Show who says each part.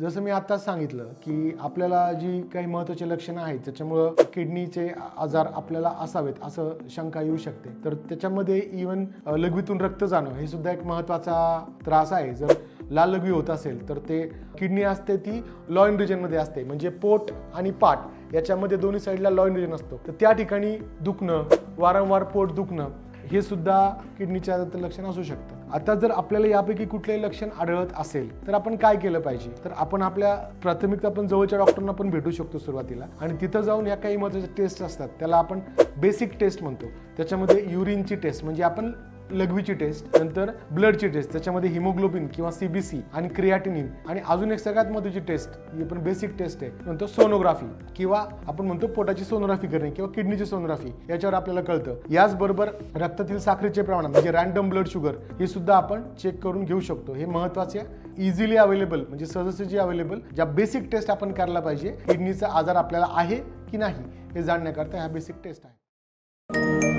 Speaker 1: जसं मी आत्ताच सांगितलं की आपल्याला जी काही महत्त्वाची लक्षणं आहेत त्याच्यामुळं किडनीचे आजार आपल्याला असावेत असं शंका येऊ शकते. तर त्याच्यामध्ये इवन लघवीतून रक्त जाणं हे सुद्धा एक महत्त्वाचा त्रास आहे. जर लाल लघवी होत असेल तर ते किडनी असते ती लॉइन रिजनमध्ये असते. म्हणजे पोट आणि पाठ याच्यामध्ये दोन्ही साईडला लॉइन रिजन असतो. तर त्या ठिकाणी दुखणं वारंवार पोट दुखणं हे सुद्धा किडनीच्या लक्षण असू शकतं. आता जर आपल्याला यापैकी कुठलेही लक्षण आढळत असेल तर आपण काय केलं पाहिजे? तर आपण आपल्या प्राथमिक आपण जवळच्या डॉक्टरना पण भेटू शकतो सुरुवातीला. आणि तिथं जाऊन या काही महत्त्वाच्या टेस्ट असतात त्याला आपण बेसिक टेस्ट म्हणतो. त्याच्यामध्ये युरिनची टेस्ट म्हणजे आपण लघवीची टेस्ट नंतर ब्लडची टेस्ट त्याच्यामध्ये हिमोग्लोबिन किंवा सीबीसी आणि क्रियाटिनिन आणि अजून एक सगळ्यात महत्वाची टेस्ट ही पण बेसिक टेस्ट आहे. नंतर सोनोग्राफी किंवा आपण म्हणतो पोटाची सोनोग्राफी करणे किंवा किडनीची सोनोग्राफी याच्यावर आपल्याला कळतं. याचबरोबर रक्तातील साखरेचे प्रमाण म्हणजे रॅन्डम ब्लड शुगर हे सुद्धा आपण चेक करून घेऊ शकतो. हे महत्त्वाचे इझिली अवेलेबल म्हणजे सहजसहजी अवेलेबल ज्या बेसिक टेस्ट आपण करायला पाहिजे किडनीचा आजार आपल्याला आहे की नाही हे जाणण्याकरता ह्या बेसिक टेस्ट आहे.